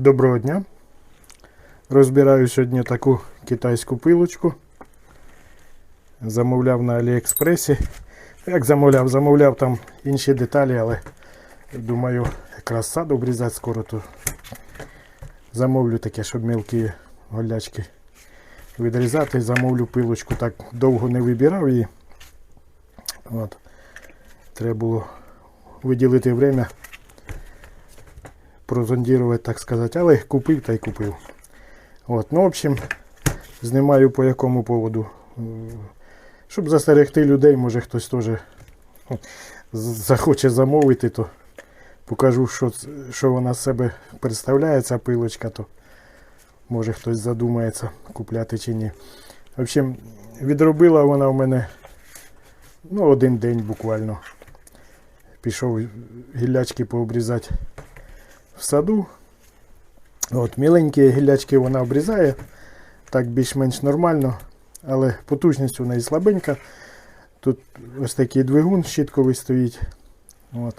Доброго дня. Розбираю сьогодні таку китайську пилочку. Замовляв на Аліекспресі. Як замовляв? Замовляв там інші деталі, але думаю, якраз сад обрізати скоро, то замовлю таке, щоб мілкі голячки відрізати. Замовлю пилочку. Так довго не вибирав її. От. Треба було виділити время прозондірувати, так сказати, але купив та й купив. От, ну, в общем, знімаю по якому поводу. Щоб застерегти людей, може хтось теж захоче замовити, то покажу, що, що вона з себе представляє, ця пилочка, то може хтось задумається, купляти чи ні. В общем, відробила вона в мене ну, один день буквально. Пішов гіллячки пообрізати в саду. От, міленькі гіллячки вона обрізає, так більш-менш нормально, але потужність у неї слабенька. Тут ось такий двигун щітковий стоїть. От.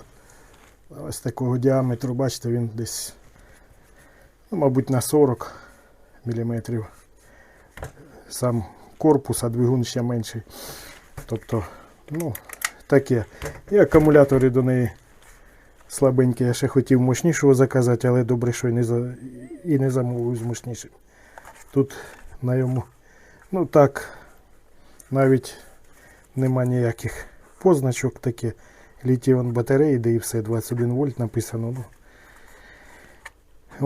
Ось такого діаметру, бачите, він десь, ну, мабуть, на 40 мм. Сам корпус, а двигун ще менший. Тобто, ну, таке. І акумулятори до неї слабенькі. Я ще хотів мощнішого заказати, але добре, що і не, за... і не замовив з мощнішим. Тут на йому, ну так, навіть нема ніяких позначок таке. Літіон батареї, де і все, 21 вольт написано. Ну.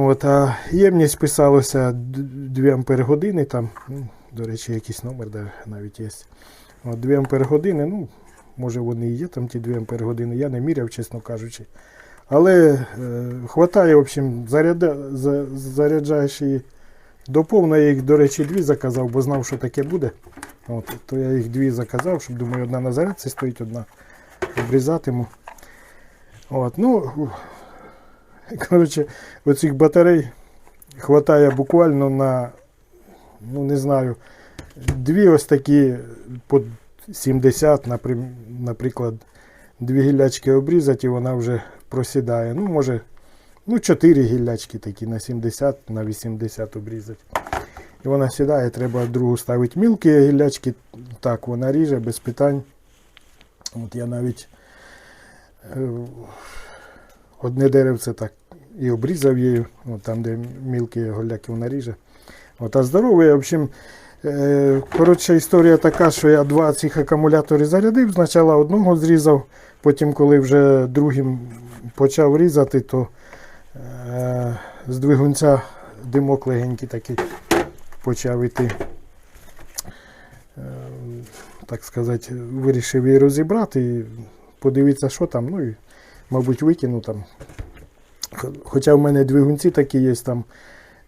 От, а ємність писалося 2 ампер години там. Ну, до речі, якийсь номер да, навіть є. От 2 ампер години, ну, може вони і є там ті 2 ампер години, я не міряв, чесно кажучи. Але е, хватає, в общем, заряда, за, заряджаєш її я їх, до речі, дві заказав, бо знав, що таке буде. От, то я їх дві заказав, щоб думаю, одна на зарядці стоїть, одна обрізатиму. От, ну, коротше, оцих батарей хватає буквально на, ну не знаю, дві ось такі по 70, наприклад, дві гіллячки обрізати, і вона вже просідає. Ну, може, ну, 4 гіллячки такі на 70, на 80 обрізати. І вона сідає, треба другу ставити мілкі гіллячки. Так, вона ріже без питань. От я навіть е, одне деревце так і обрізав її, от там, де мілкі голяки вона ріже. От, а здоровий, в общем, е, коротша історія така, що я два цих акумулятори зарядив. Спочатку одного зрізав, потім, коли вже другим почав різати, то е, з двигунця димок легенький такий почав іти. Е, так сказати, вирішив її розібрати і подивитися, що там. Ну і, мабуть, викину там. Хоча в мене двигунці такі є там.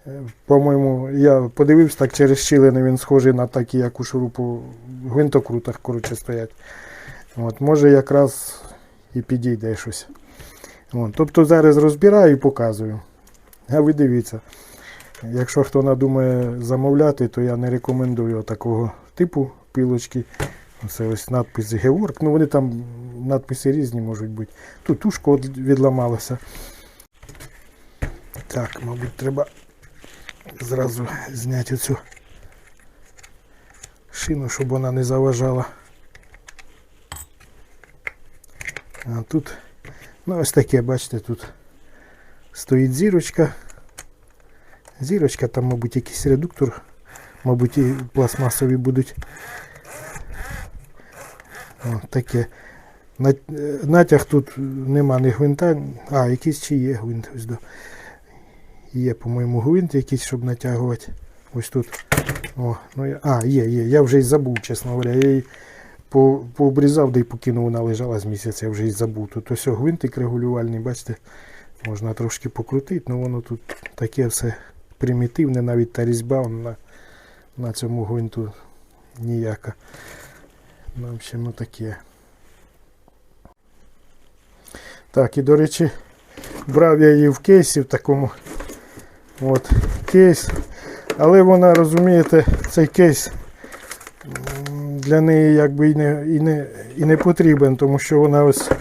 е, По-моєму, я подивився так через щілини, він схожий на такі, як у шурупу в гвинтокрутах, коротше, стоять. От, може якраз і підійде щось. От, тобто зараз розбираю і показую. А ви дивіться. Якщо хто надумає замовляти, то я не рекомендую такого типу пилочки. Це ось надпис Георг. Ну вони там надписи різні можуть бути. Тут тушка відламалася. Так, мабуть, треба зразу зняти цю шину, щоб вона не заважала. А тут, ну ось таке, бачите, тут стоїть зірочка. Зірочка, там, мабуть, якийсь редуктор, мабуть, і пластмасові будуть. О, таке. Натяг тут нема ні гвинта. А, якийсь чи є гвинт. Ось до. Є, по-моєму, гвинт якийсь, щоб натягувати. Ось тут. О, ну, а, є, є. Я вже й забув, чесно говоря. По, пообрізав, да й покинув, вона лежала з місяця, я вже й забув. Тут ось гвинтик регулювальний, бачите, можна трошки покрутити, але воно тут таке все примітивне, навіть та різьба на, на цьому гвинту ніяка. Ну, в общем, ну таке. Так, і до речі, брав я її в кейсі в такому от кейс. Але вона, розумієте, цей кейс для неї якби і не, і не, і не потрібен, тому що вона ось,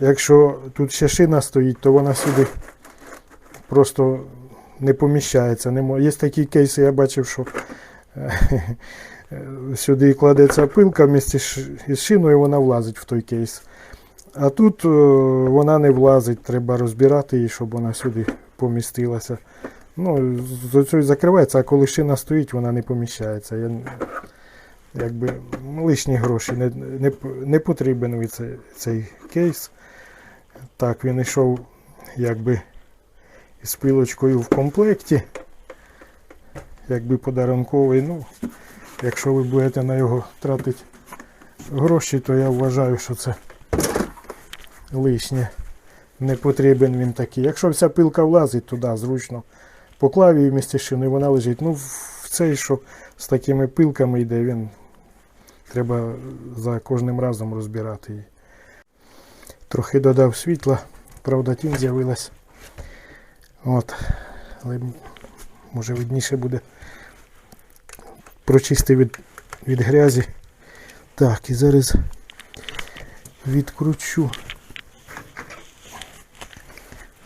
якщо тут ще шина стоїть, то вона сюди просто не поміщається. Не мо- Є такі кейси, я бачив, що е, сюди кладеться пилка з із шиною, вона влазить в той кейс. А тут е, вона не влазить, треба розбирати її, щоб вона сюди помістилася. Ну, з закривається, а коли шина стоїть, вона не поміщається. Я, якби лишні гроші не, не, не потрібен цей, цей кейс. Так, він йшов якби із пилочкою в комплекті. Якби подарунковий. Ну, якщо ви будете на його тратити гроші, то я вважаю, що це лишнє. Не потрібен він такий. Якщо вся пилка влазить туди, зручно. Поклав її вместе з шиною, вона лежить. Ну, в цей, що з такими пилками йде, він треба за кожним разом розбирати її. Трохи додав світла, правда, тінь з'явилась. От. Але може видніше буде прочистив від, від грязі. Так, і зараз відкручу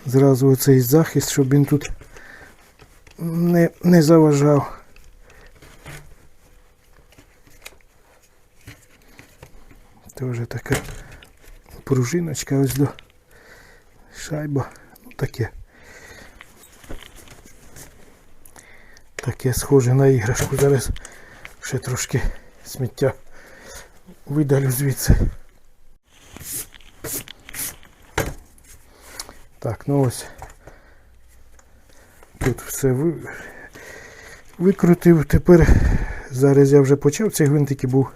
зразу оцей захист, щоб він тут не, не заважав. Теж така пружиночка ось до шайба. Ну таке. Таке схоже на іграшку. Зараз ще трошки сміття видалю звідси. Так, ну ось. Тут все ви... викрутив. Тепер зараз я вже почав ці гвинтики був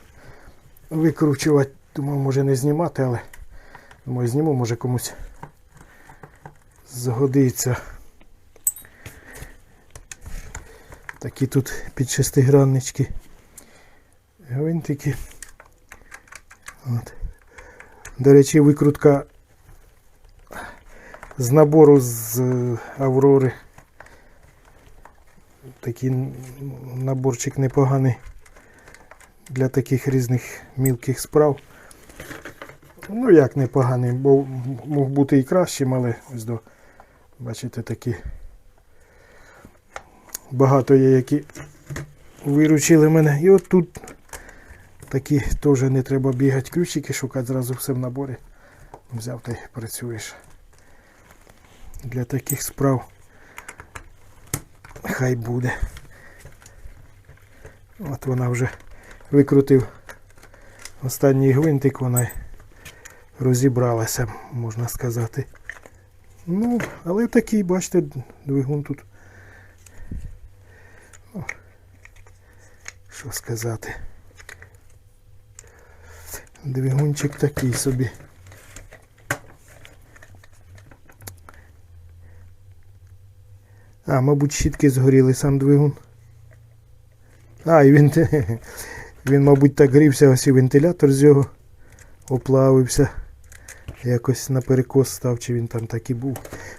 викручувати. Думав, може не знімати, але думаю, зніму, може комусь згодиться. Такі тут під шестиграннички. Гвинтики. От. До речі, викрутка з набору з е, Аврори. Такий наборчик непоганий для таких різних мілких справ. Ну як непоганий, бо мог бути і кращим, але ось до, бачите, такі багато є, які виручили мене. І от тут такі теж не треба бігати ключики, шукати зразу все в наборі. Взяв та й працюєш. Для таких справ хай буде. От вона вже викрутив останній гвинтик, вона розібралася, можна сказати. Ну, але такий, бачите, двигун тут. Ну, що сказати. Двигунчик такий собі. А, мабуть, щітки згоріли сам двигун. А, і він, він, мабуть, так грівся, ось і вентилятор з його оплавився. Якось на перекос став, чи він там так і був.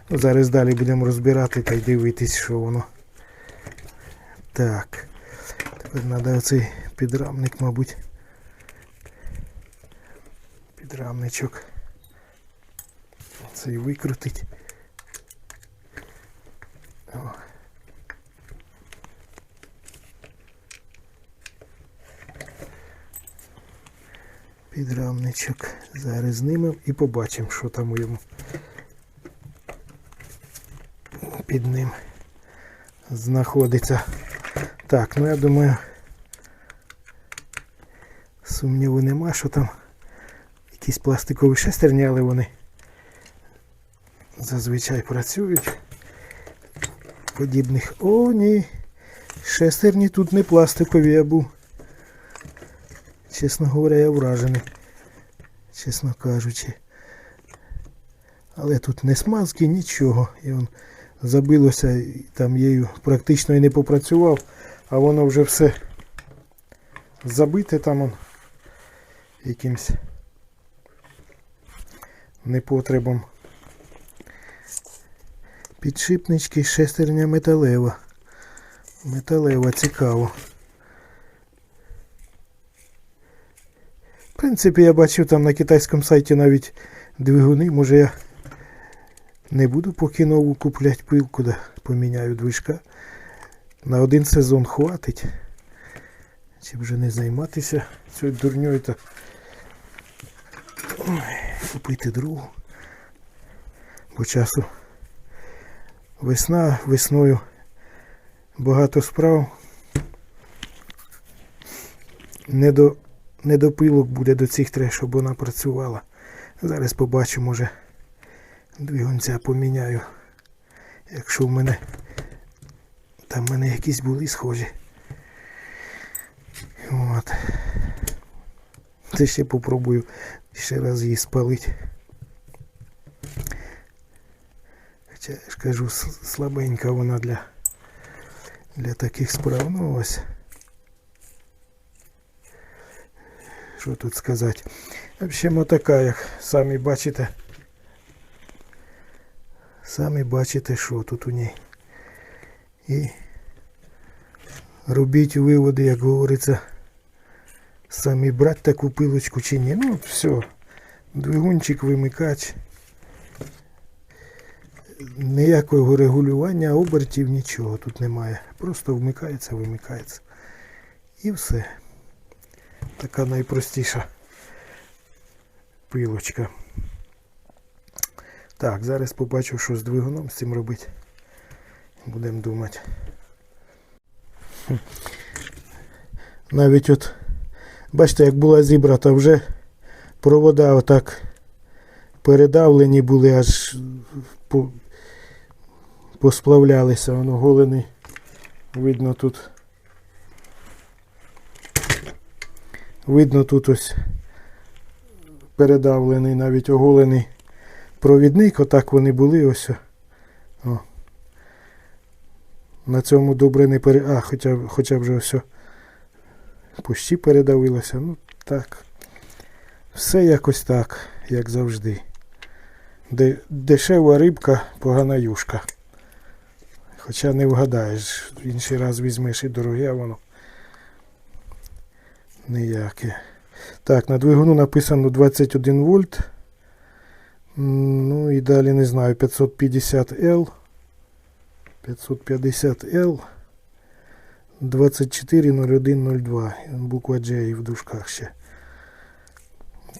Ну, зараз далі будемо розбирати та й дивитись, що воно. Так. Тепер треба оцей підрамник, мабуть. Підрамничок. Цей викрутить. О. Підрамничок. Зараз знімемо і побачимо, що там у йому під ним знаходиться. Так, ну я думаю, сумніву нема, що там якісь пластикові шестерні, але вони зазвичай працюють. Подібних. О, ні. Шестерні тут не пластикові я був. Чесно говоря, я вражений. Чесно кажучи. Але тут не смазки, нічого. І он забилося, там її практично і не попрацював, а воно вже все забите там он якимсь непотребом. Підшипнички, шестерня металева. Металева, цікаво. В принципі, я бачив там на китайському сайті навіть двигуни, може я Не буду поки нову купляти пилку, да поміняю движка. На один сезон хватить. Чи вже не займатися цією дурньою та Ой, купити другу. По часу весна, весною багато справ. Не до, не до буде до цих треба, щоб вона працювала. Зараз побачу, може двигунця поміняю. Якщо в мене там в мене якісь були схожі. От. Це ще попробую ще раз її спалити. Хоча я ж кажу, слабенька вона для, для таких справ. Ну ось. Що тут сказати? В общем, отака, як самі бачите. Самі бачите, що тут у ній. І робіть виводи, як говориться, самі брати таку пилочку чи ні. Ну, все. Двигунчик, вимикач. Ніякого регулювання обертів, нічого тут немає. Просто вмикається, вимикається. І все. Така найпростіша пилочка. Так, зараз побачу, що з двигуном з цим робити. Будемо думати. Навіть от, бачите, як була зібрата вже провода отак передавлені були, аж по, посплавлялися, воно голений. Видно тут. Видно тут ось передавлений, навіть оголений провідник, отак вони були ось. О. На цьому добре не пере... А, хоча, хоча вже все пущі передавилося. Ну так. Все якось так, як завжди. Де, дешева рибка, погана юшка. Хоча не вгадаєш, інший раз візьмеш і дороге, а воно ніяке. Так, на двигуну написано 21 вольт. Ну і далі не знаю, 550L. 550L. 240102. Буква J в дужках ще.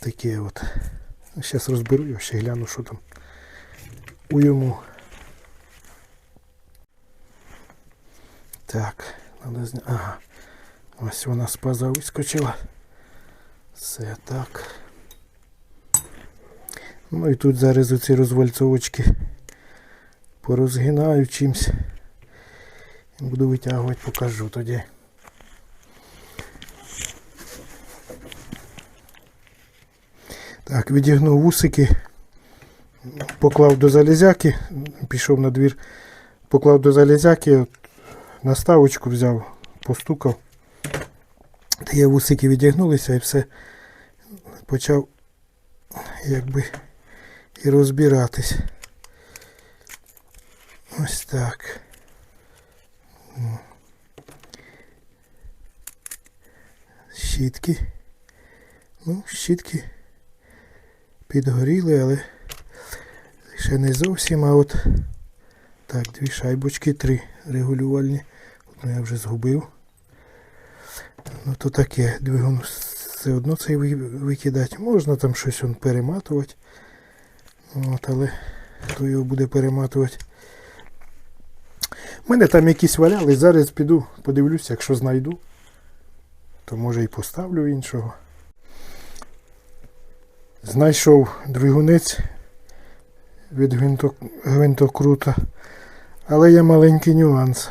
Таке от. Зараз розберу його, ще гляну, що там у йому. Так, надо зня... Ага. Ось вона з паза вискочила. Все так. Ну і тут зараз оці розвальцовочки порозгинаю чимсь. Буду витягувати, покажу тоді. Так, відігнув вусики, поклав до залізяки, пішов на двір, поклав до залізяки, наставочку взяв, постукав. Є вусики відігнулися і все. Почав якби і розбиратись. Ось так. Щітки. Ну, щітки підгоріли, але ще не зовсім, а от так, дві шайбочки, три регулювальні. Одну я вже згубив. Ну то таке, двигун все одно цей викидати. Можна там щось он перематувати. От, але хто його буде перематувати. У мене там якісь валяли, зараз піду, подивлюся, якщо знайду, то може і поставлю іншого. Знайшов двигунець від гвинтокрута, але є маленький нюанс.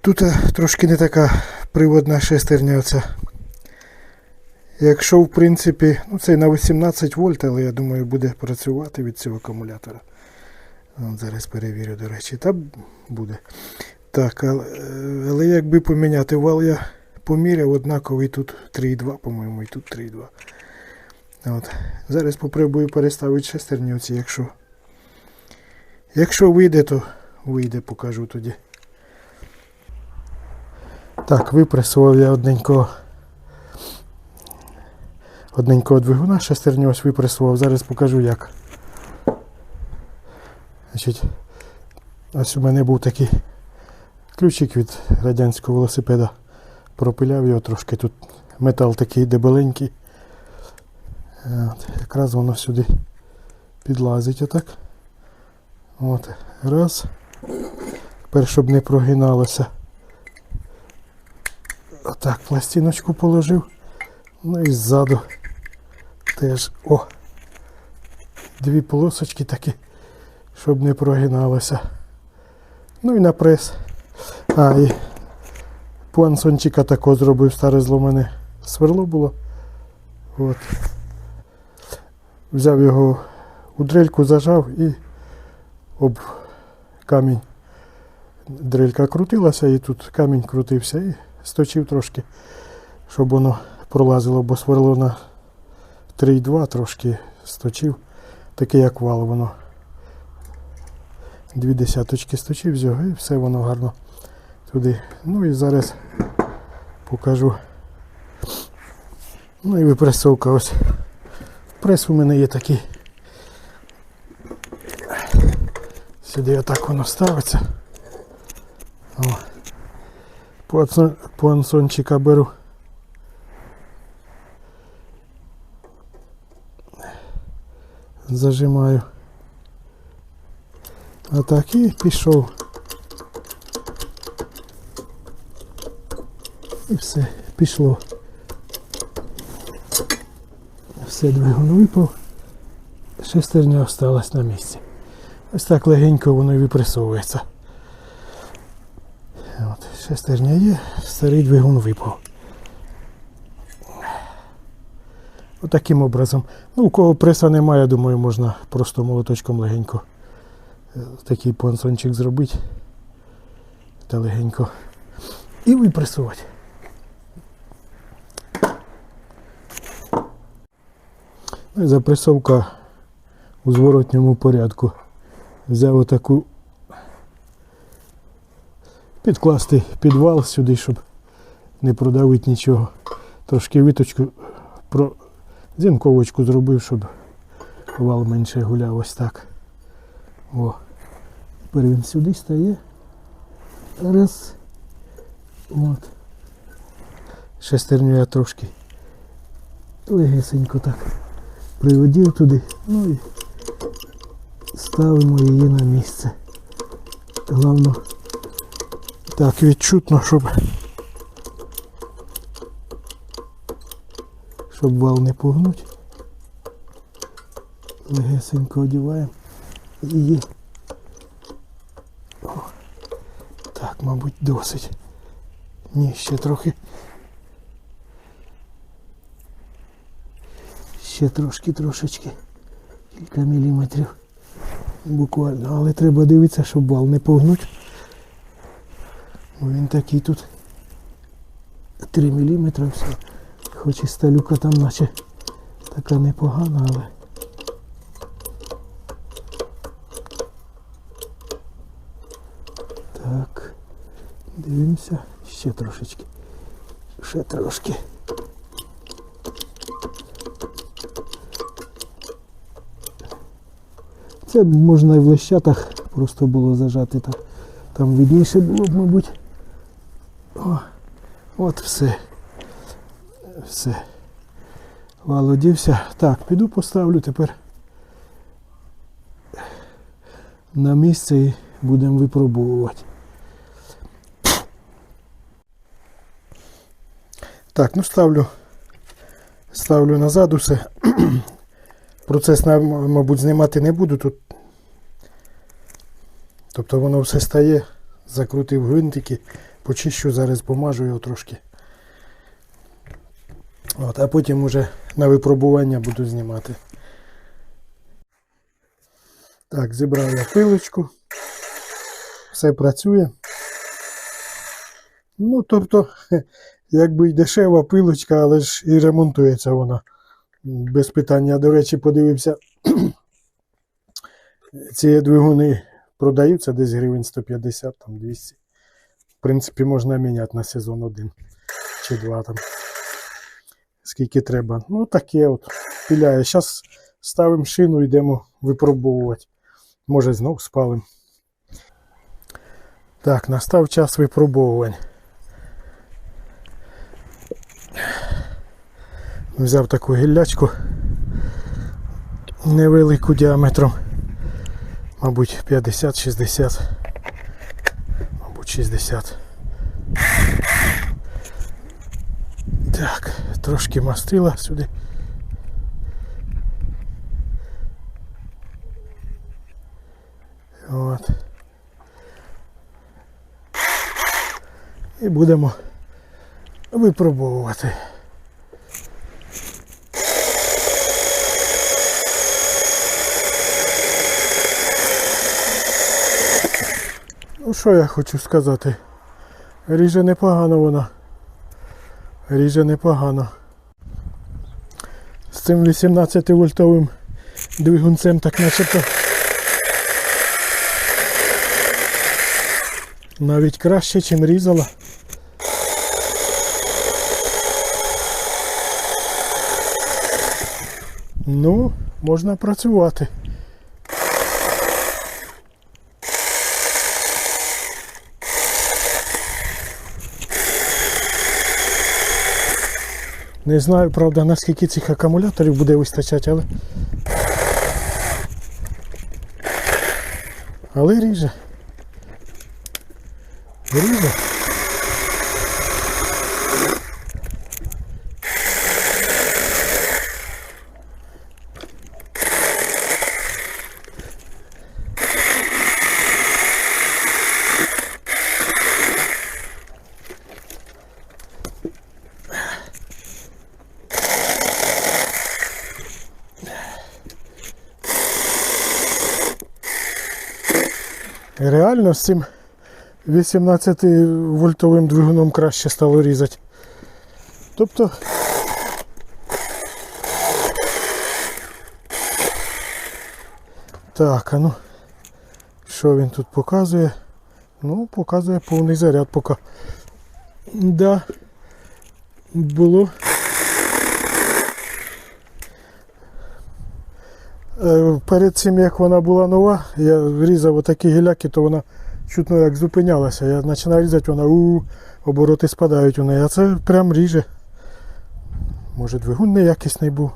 Тут е, трошки не така приводна шестерня оця. Якщо, в принципі, ну це на 18 вольт, але я думаю, буде працювати від цього акумулятора. От зараз перевірю, до речі, та буде. Так, але, але якби поміняти вал, я поміряв однаковий тут 3,2, по-моєму, і тут 3,2. От. Зараз попробую переставити шестерні оці, якщо. Якщо вийде, то вийде, покажу тоді. Так, випресував я одненького одненького двигуна шестерню ось випресував. Зараз покажу як. Значить, ось у мене був такий ключик від радянського велосипеда. Пропиляв його трошки. Тут метал такий дебеленький. От, якраз воно сюди підлазить отак. От, раз. Тепер, щоб не прогиналося. Отак, пластиночку положив. Ну і ззаду теж. О! Дві полосочки такі, щоб не прогиналося. Ну і на прес. А, і пуансончика такого зробив старе зломане сверло було. От. Взяв його у дрельку, зажав і об камінь. Дрелька крутилася і тут камінь крутився і сточив трошки, щоб воно пролазило, бо сверло на 3,2 трошки сточив. Таке як вал воно. Дві десяточки сточив його і все воно гарно туди. Ну і зараз покажу. Ну і випресовка ось. Прес у мене є такий. Сюди отак воно ставиться. О. Пуансон- Пуансончика беру. Зажимаю. А так і пішов. І все, пішло. Все двигун випав. Шестерня осталась на місці. Ось так легенько воно і випресовується. Шестерня є, старий двигун випав. Отаким образом. Ну, у кого преса немає, думаю, можна просто молоточком легенько е, такий понсончик зробити. Та легенько. І випресувати. Ну, Запресовка у зворотньому порядку. Взяв отаку підкласти підвал сюди, щоб не продавити нічого. Трошки виточку про зінковочку зробив, щоб вал менше гуляв ось так. О. Тепер він сюди стає. Раз. От. Шестерню я трошки легесенько так приводив туди. Ну і ставимо її на місце. Головне так відчутно, щоб щоб вал не погнуть. Легесенько одіваємо її. О, так, мабуть, досить. Ні, ще трохи. Ще трошки трошечки. Кілька міліметрів. Буквально. Але треба дивитися, щоб вал не погнуть. Він такий тут 3 мм все. Хоч і сталюка там наче така непогана, але. Так. Дивимося. Ще трошечки. Ще трошки. Це можна і в лещатах просто було зажати так. Там видніше було б, мабуть. О, от все. Все. Вал одівся. Так, піду поставлю тепер на місце і будемо випробовувати. Так, ну ставлю. Ставлю назад усе. Процес, мабуть, знімати не буду тут. Тобто воно все стає, закрутив гвинтики, почищу, зараз помажу його трошки. От, а потім уже на випробування буду знімати. Так, зібрав я пилочку. Все працює. Ну, тобто, якби й дешева пилочка, але ж і ремонтується вона. Без питання. До речі, подивився. Ці двигуни продаються десь гривень 150, там 200. Принципі, можна міняти на сезон один чи два там. скільки треба. Ну, таке от піляє. Зараз ставимо шину, йдемо випробовувати. Може, знов спалимо. Так, настав час випробовувань. Взяв таку гіллячку невелику діаметром. Мабуть, 50-60. Мабуть, 60. Так, трошки мастила сюди. От. І будемо випробовувати. Ну що я хочу сказати? Ріже непогано вона. Ріже непогано. З цим 18 вольтовим двигунцем так начебто. Навіть краще, чим різала. Ну, можна працювати. Не знаю, правда, наскільки цих акумуляторів буде вистачати, але. Але ріже. Ріже. Реально з цим 18 вольтовим двигуном краще стало різати. Тобто. Так, а ну. Що він тут показує? Ну, показує повний заряд поки. Да. Було. Перед цим як вона була нова, я різав отакі гіляки, то вона чутно як зупинялася. Я починаю різати, вона у обороти спадають у неї, а це прям ріже. Може двигун неякісний був.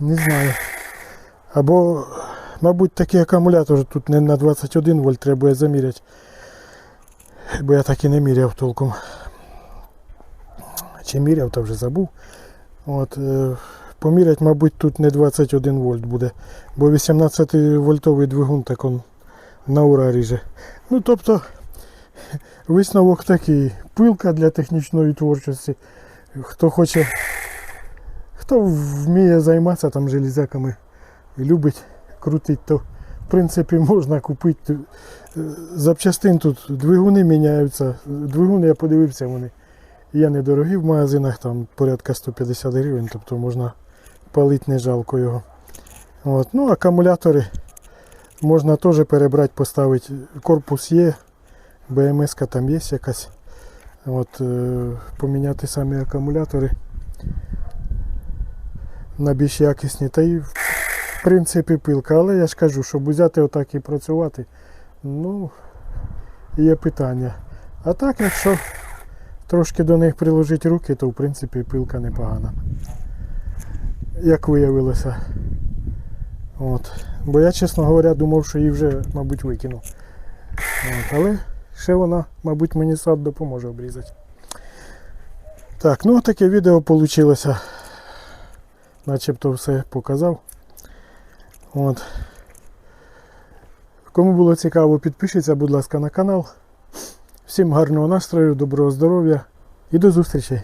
Не знаю. Або, мабуть, такий акумулятор тут не на 21 вольт треба заміряти. Бо я так і не міряв толком. Чи міряв, то вже забув. От, е, помірять, мабуть, тут не 21 вольт буде, бо 18 вольтовий двигун так он на ура ріже. Ну тобто висновок такий. Пилка для технічної творчості. Хто хоче, хто вміє займатися там железяками і любить крутити, то в принципі можна купити. Запчастин тут двигуни міняються. Двигуни я подивився вони. Є недорогі в магазинах, там порядка 150 гривень, тобто можна палити не жалко його. От. Ну, акумулятори можна теж перебрати, поставити. Корпус є, БМС там є якась. От, е, поміняти самі акумулятори на більш якісні. Та й в принципі пилка. Але я ж кажу, щоб взяти отак і працювати, ну, є питання. А так, якщо трошки до них приложити руки, то в принципі пилка непогана. Як виявилося. От. Бо я, чесно говоря, думав, що її вже, мабуть, викинув. От. Але ще вона, мабуть, мені сад допоможе обрізати. Так, ну таке відео вийшло. Начебто все показав. От. Кому було цікаво, підпишіться, будь ласка, на канал. Всім гарного настрою, доброго здоров'я і до зустрічі!